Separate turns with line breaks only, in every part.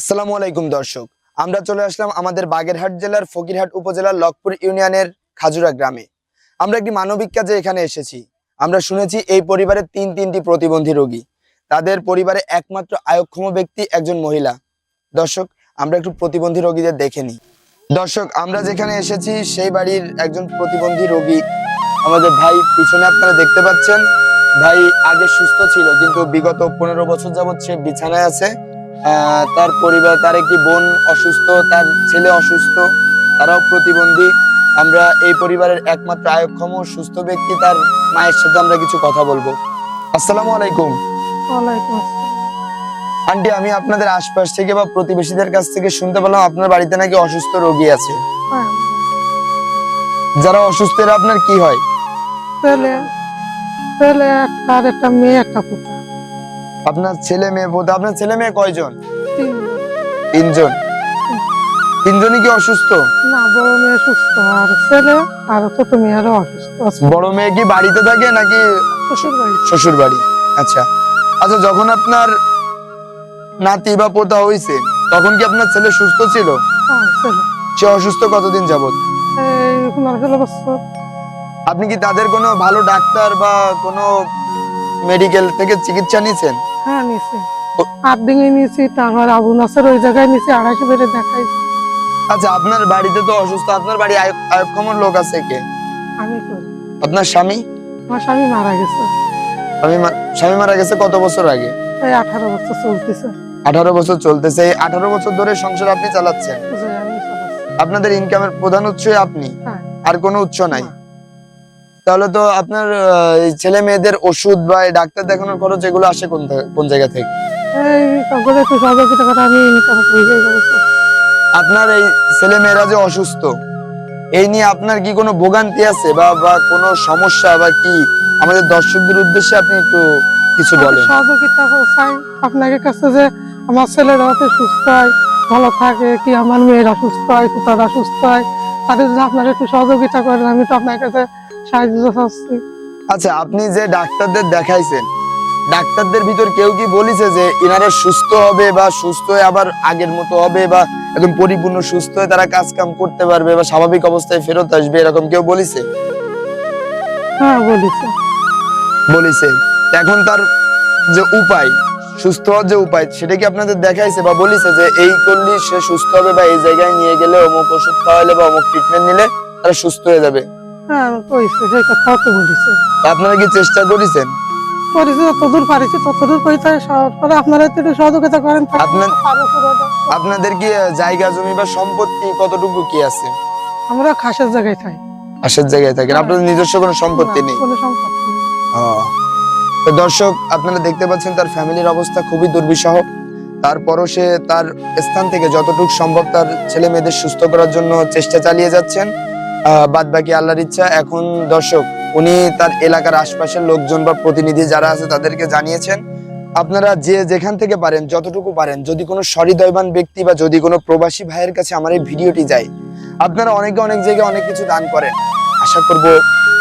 আসসালামু আলাইকুম দর্শক। আমরা চলে আসলাম আমাদের বাগেরহাট জেলার ফকিরহাট উপজেলার লকপুর ইউনিয়নের খাজুরা গ্রামে। আমরা একটি মানবিক কাজে এখানে এসেছি, আমরা শুনেছি এই পরিবারের তিন তিনটি প্রতিবন্ধী রোগী। তাদের পরিবারে একমাত্র আয়ক্ষম ব্যক্তি একজন মহিলা। দর্শক, আমরা একটু প্রতিবন্ধী রোগীদের দেখে নিই। দর্শক, আমরা যেখানে এসেছি সেই বাড়ির একজন প্রতিবন্ধী রোগী আমাদের ভাই পিছনে আপনারা দেখতে পাচ্ছেন। ভাই আগে সুস্থ ছিল, কিন্তু বিগত পনেরো বছর যাবৎ সে বিছানায় আছে। তার পরিবার তার একটি বোন অসুস্থ তার ছেলে অসুস্থ তারাও প্রতিবন্ধী। আমরা এই পরিবারের একমাত্র আয়ক্ষম সুস্থ ব্যক্তি তার মায়ের সাথে আমরা কিছু কথা বলব। আসসালামু আলাইকুম। আন্টি আমি আপনাদের আশপাশ থেকে বা প্রতিবেশীদের কাছ থেকে শুনতে পেলাম আপনার বাড়িতে নাকি অসুস্থ রোগী আছে।
হ্যাঁ,
যারা অসুস্থ এরা আপনার কি হয়?
ছেলে ছেলে একটা আর একটা মেয়ে একটা পুতা
আপনার ছেলে মেয়ে বোধ আপনার ছেলে মেয়ে কয়জন? তিনজন? তিনজনই কি অসুস্থ?
না বড় মেয়ে সুস্থ আর ছেলে আর ছোট মেয়েরও অসুস্থ।
বড় মেয়ে কি বাড়িতে থাকে নাকি
শ্বশুর বাড়ি
শ্বশুর বাড়ি আচ্ছা। আচ্ছা যখন আপনার নাতি বা পোতা হয়েছে তখন কি আপনার ছেলে সুস্থ ছিল?
হ্যাঁ
সে অসুস্থ কতদিন যাবত
বছর।
আপনি কি তাদের কোনো ভালো ডাক্তার বা কোনো মেডিকেল থেকে চিকিৎসা নিয়েছেন
হ্যাঁ নিছি।
ও-
আট তারপর আবু নাসের ওই জায়গায় নিয়েছি আড়াইশো বেড়ে দেখাইছি
আচ্ছা আপনার বাড়িতে তো অসুস্থ আপনার বাড়ি আয়ক্ষমর লোক আছে কে?
আমি করি
আপনার স্বামী?
আমার স্বামী মারা গেছে।
স্বামী স্বামী মারা গেছে কত বছর আগে?
এই আঠারো বছর চলতেছে।
আঠারো বছর চলতেছে এই আঠারো বছর ধরে সংসার আপনি চালাচ্ছেন। আপনাদের ইনকামের প্রধান উৎসই আপনি?
হ্যাঁ।
আর কোনো উৎস নাই। তাহলে তো আপনার ছেলে মেয়েদের ওষুধ বা ডাক্তার দেখানোর খরচ এগুলো আসে কোন কোন জায়গা থেকে। আপনার এই ছেলে মেয়েরা যে অসুস্থ এই নিয়ে আপনার কি কোনো ভোগান্তি আছে বা বা কোনো সমস্যা বা কি? আমাদের দর্শকদের উদ্দেশ্যে আপনি একটু কিছু বলেন।
সহযোগিতা চাই। আপনাকে কাছে যে আমার ছেলেরা সুস্থ হয় ভালো থাকে কি আমার মেয়েরা সুস্থ হয় কুতারা সুস্থ হয় তাদের যদি আপনারা একটু সহযোগিতা করেন আমি তো আপনার কাছে সাহায্য চাচ্ছি।
আচ্ছা আপনি যে ডাক্তারদের দেখাইছেন ডাক্তারদের ভিতর কেউ কি বলেছে যে এনারা সুস্থ হবে বা সুস্থ হয়ে আবার আগের মতো হবে বা একদম পরিপূর্ণ সুস্থ হয়ে তারা কাজ কাম করতে পারবে বা স্বাভাবিক অবস্থায় ফেরত আসবে এরকম কেউ বলেছে?
হ্যাঁ বলেছে।
বলেছে। এখন তার যে উপায় সুস্থ হওয়ার যে উপায় সেটা কি আপনাদের দেখাইছে বা বলেছে যে এই করলে সে সুস্থ হবে বা এই জায়গায় নিয়ে গেলে অমুক ওষুধ খাওয়ালে বা অমুক ট্রিটমেন্ট নিলে তারা সুস্থ হয়ে যাবে?
হ্যাঁ
আপনারা কি চেষ্টা করেছেন?
করেছে যতদূর পারিছি ততদূর আপনারা একটু সহযোগিতা করেন।
আপনাদের কি জায়গা জমি বা সম্পত্তি কতটুকু কি আছে?
আমরা খাসের জায়গায় থাকি।
জায়গায় থাকেন। আপনাদের নিজস্ব কোনো সম্পত্তি নেই?
কোনো সম্পত্তি
তো দর্শক আপনারা দেখতে পাচ্ছেন তার ফ্যামিলির অবস্থা খুবই দুর্বিষহ। তারপরও সে তার স্থান থেকে যতটুকু সম্ভব তার ছেলে মেয়েদের সুস্থ করার জন্য চেষ্টা চালিয়ে যাচ্ছেন। বাদ বাকি আল্লাহর ইচ্ছা। এখন দর্শক, উনি তার এলাকার আশপাশের লোকজন বা প্রতিনিধি যারা আছে তাদেরকে জানিয়েছেন, আপনারা যে যেখান থেকে পারেন, যতটুকু পারেন, যদি কোনো সহৃদয়বান ব্যক্তি বা যদি কোনো প্রবাসী ভাইয়ের কাছে আমার এই ভিডিওটি যায়, আপনারা অনেকে অনেক জায়গায় অনেক কিছু দান করেন। আশা করব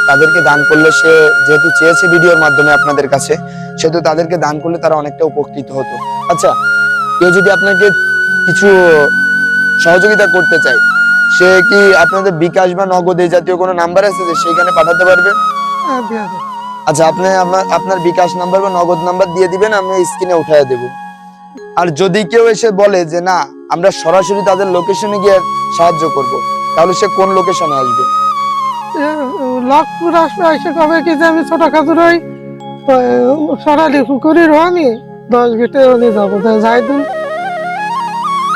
তাদেরকে দান করলে সে যেহেতু চেয়েছে ভিডিওর মাধ্যমে আপনাদের কাছে, সেহেতু তাদেরকে দান করলে তারা অনেকটা উপকৃত হতো। আচ্ছা কেউ যদি আপনাকে কিছু সহযোগিতা করতে চায় সে কি আপনাদের বিকাশ বা নগদ এই জাতীয় কোনো নাম্বার আছে যে সেখানে পাঠাতে পারবে। আচ্ছা আপনি আমার আপনার বিকাশ নাম্বার বা নগদ নাম্বার দিয়ে দিবেন আমি স্ক্রিনে উঠায় দেব। আর যদি কেউ এসে বলে যে না আমরা সরাসরি তাদের লোকেশনে গিয়ে সাহায্য করব তাহলে সে কোন লোকেশনে আসবে?
লকপুর আসবে এসে কবে কি যে আমি ছোট খাজুরই সরালি পুকুরির আমি দশ গেটে নিয়ে যাব যাই দিন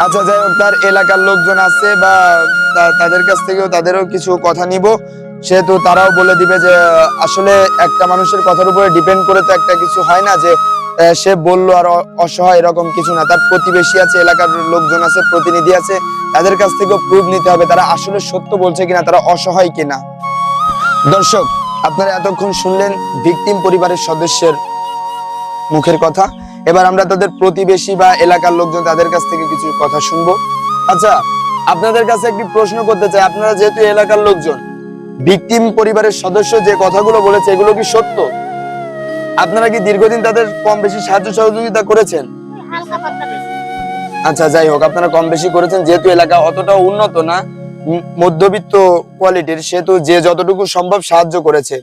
আচ্ছা যাই হোক তার এলাকার লোকজন আছে বা তাদের কাছ থেকেও তাদেরও কিছু কথা নিব। সেহেতু তারাও বলে দিবে যে, আসলে একটা মানুষের কথার উপরে ডিপেন্ড করে তো একটা কিছু হয় না যে সে বলল আর অসহায় এরকম কিছু না। তার প্রতিবেশী আছে, এলাকার লোকজন আছে, প্রতিনিধি আছে, তাদের কাছ থেকেও প্রুফ নিতে হবে তারা আসলে সত্য বলছে কিনা, তারা অসহায় কিনা। দর্শক, আপনারা এতক্ষণ শুনলেন ভিকটিম পরিবারের সদস্যের মুখের কথা। এবার আমরা তাদের প্রতিবেশী বা এলাকার লোকজন তাদের কাছ থেকে কিছু কথা শুনব। আচ্ছা আপনাদের কাছে একটি প্রশ্ন করতে চাই। আপনারা যেহেতু এলাকার লোকজন ভিকটিম পরিবারের সদস্য যে কথাগুলো বলেছে এগুলো কি সত্য? আপনারা কি দীর্ঘদিন তাদের কম বেশি সাহায্য সহযোগিতা করেছেন? আচ্ছা যাই হোক আপনারা কম বেশি করেছেন যেহেতু এলাকা অতটা উন্নত না মধ্যবিত্ত কোয়ালিটির সেহেতু যে যতটুকু সম্ভব সাহায্য করেছে।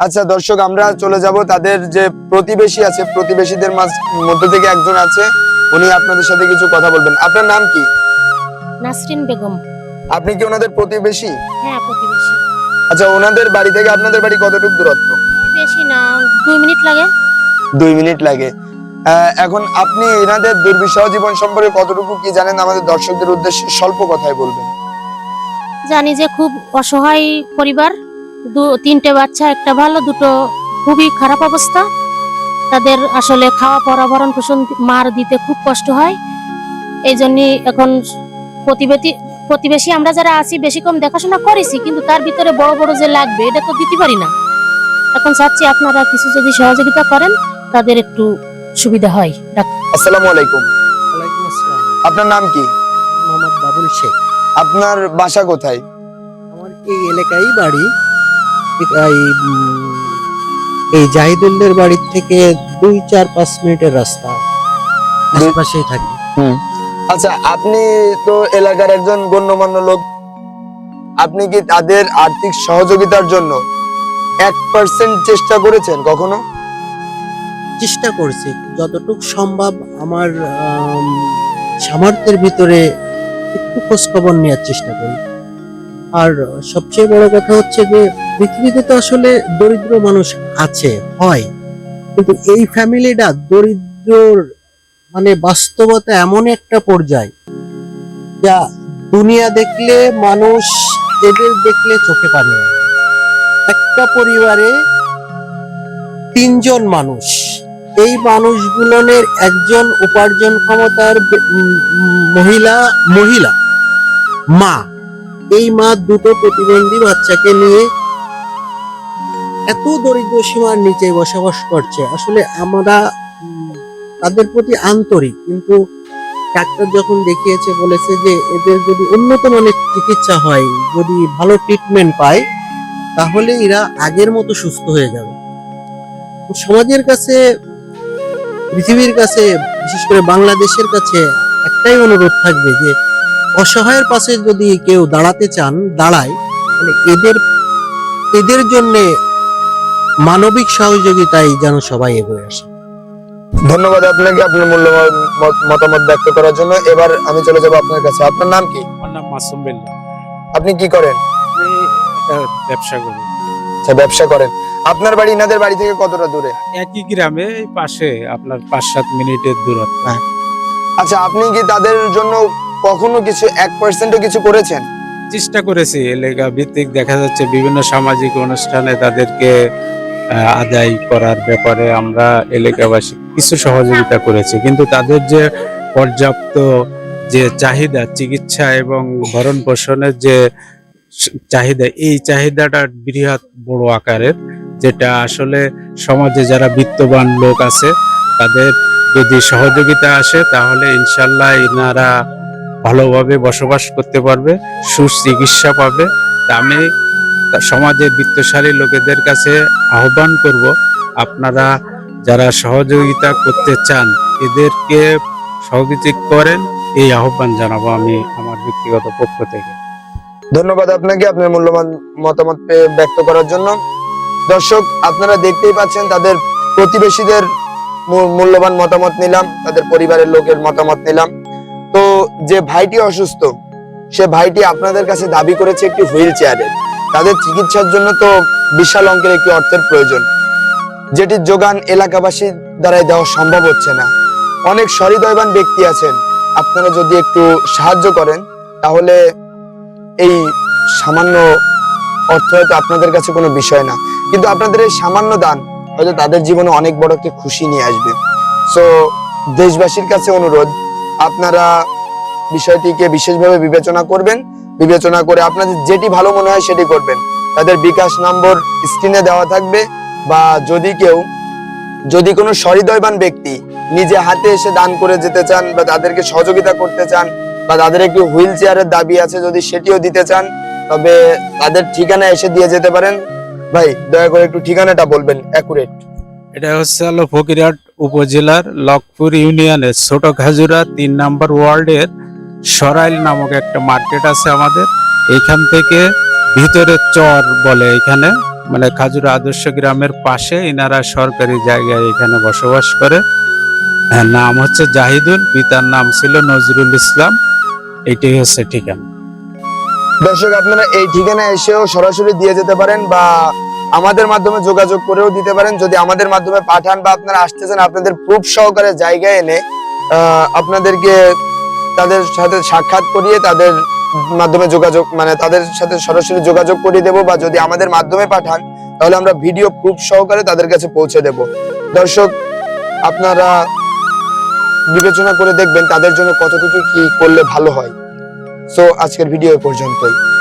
আচ্ছা দর্শক আমরা চলে যাব। তাদের যে প্রতিবেশী আছে প্রতিবেশীদের মধ্যে থেকে একজন আছে উনি আপনাদের সাথে কিছু কথা বলবেন। আপনার নাম কি?
নাসরিন বেগম।
আপনি কি ওনাদের প্রতিবেশী?
হ্যাঁ প্রতিবেশী।
আচ্ছা ওনাদের বাড়ি থেকে আপনাদের বাড়ি কতটুকু দূরত্ব?
বেশি না দুই মিনিট লাগে।
দুই মিনিট লাগে। এখন আপনি এনাদের দুর্বিষহ জীবন সম্পর্কে কতটুকু কি জানেন? আমাদের দর্শকদের উদ্দেশ্যে স্বল্প কথায় বলবেন।
জানি যে খুব অসহায় পরিবার দু তিনটে বাচ্চা একটা ভালো দুটো খুবই খারাপ অবস্থা। তাদের আসলে খাওয়া পরা ভরণ পোষণ মার দিতে খুব কষ্ট হয়। এই জন্য এখন প্রতিবেশী প্রতিবেশী আমরা যারা আছি বেশি কম দেখাশোনা করেছি কিন্তু তার ভিতরে বড় বড় যে লাগবে এটা তো দিতে পারি না। এখন চাচ্ছি আপনারা কিছু যদি সহযোগিতা করেন তাদের একটু সুবিধা হয়।
আসসালামু আলাইকুম।
আসসালাম।
আপনার নাম কি?
মোহাম্মদ বাবুল শেখ।
আপনার বাসা কোথায়?
আমার এই এলাকায় বাড়ি। এই জাহিদুল্লের বাড়ির থেকে দুই চার পাঁচ মিনিটের রাস্তা। আশেপাশেই থাকি।
আচ্ছা আপনি তো এলাকার একজন গণ্যমান্য লোক। আপনি কি তাদের আর্থিক সহযোগিতার জন্য এক পার্সেন্ট চেষ্টা করেছেন কখনো?
চেষ্টা করছি। যতটুকু সম্ভব আমার সামর্থ্যের ভিতরে একটু খোঁজ খবর নেওয়ার চেষ্টা করি। আর সবচেয়ে বড় কথা হচ্ছে যে, পৃথিবীতে তো আসলে দরিদ্র মানুষ আছে, হয়। কিন্তু এই ফ্যামিলিটা দরিদ্রর মানে বাস্তবতা এমন একটা পর্যায় যা দুনিয়া দেখলে, মানুষ এদের দেখলে চোখে পানি। একটা পরিবারে তিনজন মানুষ। এই মানুষগুলোনের একজন উপার্জন ক্ষমতার মহিলা মহিলা, মা। এই মা দুটো প্রতিবন্ধী বাচ্চাকে নিয়ে এত দরিদ্র সীমার নিচে বসবাস করছে। আসলে আমরা তাদের প্রতি আন্তরিক, কিন্তু ডাক্তার যখন দেখিয়েছে, বলেছে যে এদের যদি উন্নত মানের চিকিৎসা হয়, যদি ভালো ট্রিটমেন্ট পায়, তাহলে এরা আগের মতো সুস্থ হয়ে যাবে। সমাজের কাছে, পৃথিবীর কাছে, বিশেষ করে বাংলাদেশের কাছে একটাই অনুরোধ থাকবে যে, অসহায়ের পাশে যদি কেউ দাঁড়াতে চান, দাঁড়ায় মানে এদের এদের জন্যে মানবিক সহযোগিতায় যেন সবাই এগিয়ে আসে।
ধন্যবাদ আপনাকে আপনার মূল্যবান মতামত ব্যক্ত করার জন্য। এবার আমি চলে যাব আপনার কাছে। আপনার নাম কি?
আমার নাম মাসুম বিল্লাহ
আপনি কি করেন?
ব্যবসা করি।
আচ্ছা ব্যবসা করেন। আপনার বাড়ি ইনাদের বাড়ি থেকে কতটা দূরে?
একই গ্রামে পাশে আপনার পাঁচ সাত মিনিটের দূরত্ব।
আচ্ছা আপনি কি তাদের জন্য কখনো কিছু এক পার্সেন্টও কিছু করেছেন?
চেষ্টা করেছি এলাকা ভিত্তিক দেখা যাচ্ছে বিভিন্ন সামাজিক অনুষ্ঠানে তাদেরকে আদায় করার ব্যাপারে আমরা এলাকাবাসী কিছু সহযোগিতা করেছে, কিন্তু তাদের যে পর্যাপ্ত যে চাহিদা, চিকিৎসা এবং ভরণ পোষণের যে চাহিদা, এই চাহিদাটা বৃহৎ বড় আকারের, যেটা আসলে সমাজে যারা বিত্তবান লোক আছে, তাদের যদি সহযোগিতা আসে, তাহলে ইনশাল্লাহ ইনারা ভালোভাবে বসবাস করতে পারবে, সুচিকিৎসা পাবে। তা আমি সমাজের বিত্তশালী লোকেদের কাছে আহ্বান করব, আপনারা যারা সহযোগিতা করতে চান, এদেরকে সহযোগিতা করেন, এই আহ্বান জানাব আমি আমার ব্যক্তিগত পক্ষ থেকে।
ধন্যবাদ আপনাকে আপনার মূল্যবান মতামত ব্যক্ত করার জন্য। দর্শক, আপনারা দেখতেই পাচ্ছেন তাদের প্রতিবেশীদের মূল্যবান মতামত নিলাম, তাদের পরিবারের লোকের মতামত নিলাম। তো যে ভাইটি অসুস্থ, সে ভাইটি আপনাদের কাছে দাবি করেছে একটি হুইল চেয়ারের তাদের চিকিৎসার জন্য তো বিশাল অঙ্কের একটি অর্থের প্রয়োজন। যেটির যোগান এলাকাবাসীর দ্বারাই দেওয়া সম্ভব হচ্ছে না। অনেক সহৃদয়বান ব্যক্তি আছেন। আপনারা যদি একটু সাহায্য করেন, তাহলে এই সামান্য অর্থ হয়তো আপনাদের কাছে কোনো বিষয় না। কিন্তু আপনাদের এই সামান্য দান হয়তো তাদের জীবনে অনেক বড় একটি খুশি নিয়ে আসবে। সো দেশবাসীর কাছে অনুরোধ, আপনারা বিষয়টিকে বিশেষভাবে বিবেচনা করবেন। বিবেচনা করে আপনাদের যেটি ভালো মনে হয় সেটি করবেন। তাদের বিকাশ নম্বর স্ক্রিনে দেওয়া থাকবে। বা যদি কেউ, যদি কোনো সহৃদয়বান ব্যক্তি নিজে হাতে এসে দান করে যেতে চান বা তাদেরকে সহযোগিতা করতে চান বা তাদের একটু হুইল চেয়ারের দাবি আছে যদি সেটিও দিতে চান, তবে তাদের ঠিকানা এসে দিয়ে যেতে পারেন। ভাই, দয়া করে একটু ঠিকানাটা বলবেন অ্যাকুরেট
এটা হচ্ছে হলো ফকিরহাট উপজেলার লকপুর ইউনিয়নের ছোট খাজুরা, তিন নম্বর ওয়ার্ডের সরাইল নামক একটা মার্কেট আছে আমাদের। এখান থেকে ভিতরে চর বলে এখানে। মানে খাজুর আদর্শ গ্রামের পাশে ইনারা সরকারি জায়গায় এখানে বসবাস করে। নাম হচ্ছে জাহিদুল, পিতার নাম ছিল নজরুল ইসলাম। এটাই হচ্ছে ঠিকানা।
দর্শক, আপনারা এই ঠিকানায় এসেও সরাসরি দিয়ে যেতে পারেন বা আমাদের মাধ্যমে যোগাযোগ করেও দিতে পারেন। যদি আমাদের মাধ্যমে পাঠান বা আপনারা আসতেছেন আপনাদের প্রুফ সহকারে জায়গায় এনে আপনাদেরকে তাদের সাথে সাক্ষাৎ করিয়ে তাদের মাধ্যমে যোগাযোগ মানে তাদের সাথে সরাসরি যোগাযোগ করিয়ে দেবো বা যদি আমাদের মাধ্যমে পাঠান, তাহলে আমরা ভিডিও প্রুফ সহকারে তাদের কাছে পৌঁছে দেব। দর্শক, আপনারা বিবেচনা করে দেখবেন তাদের জন্য কতটুকু কি করলে ভালো হয়। সো আজকের ভিডিও পর্যন্তই।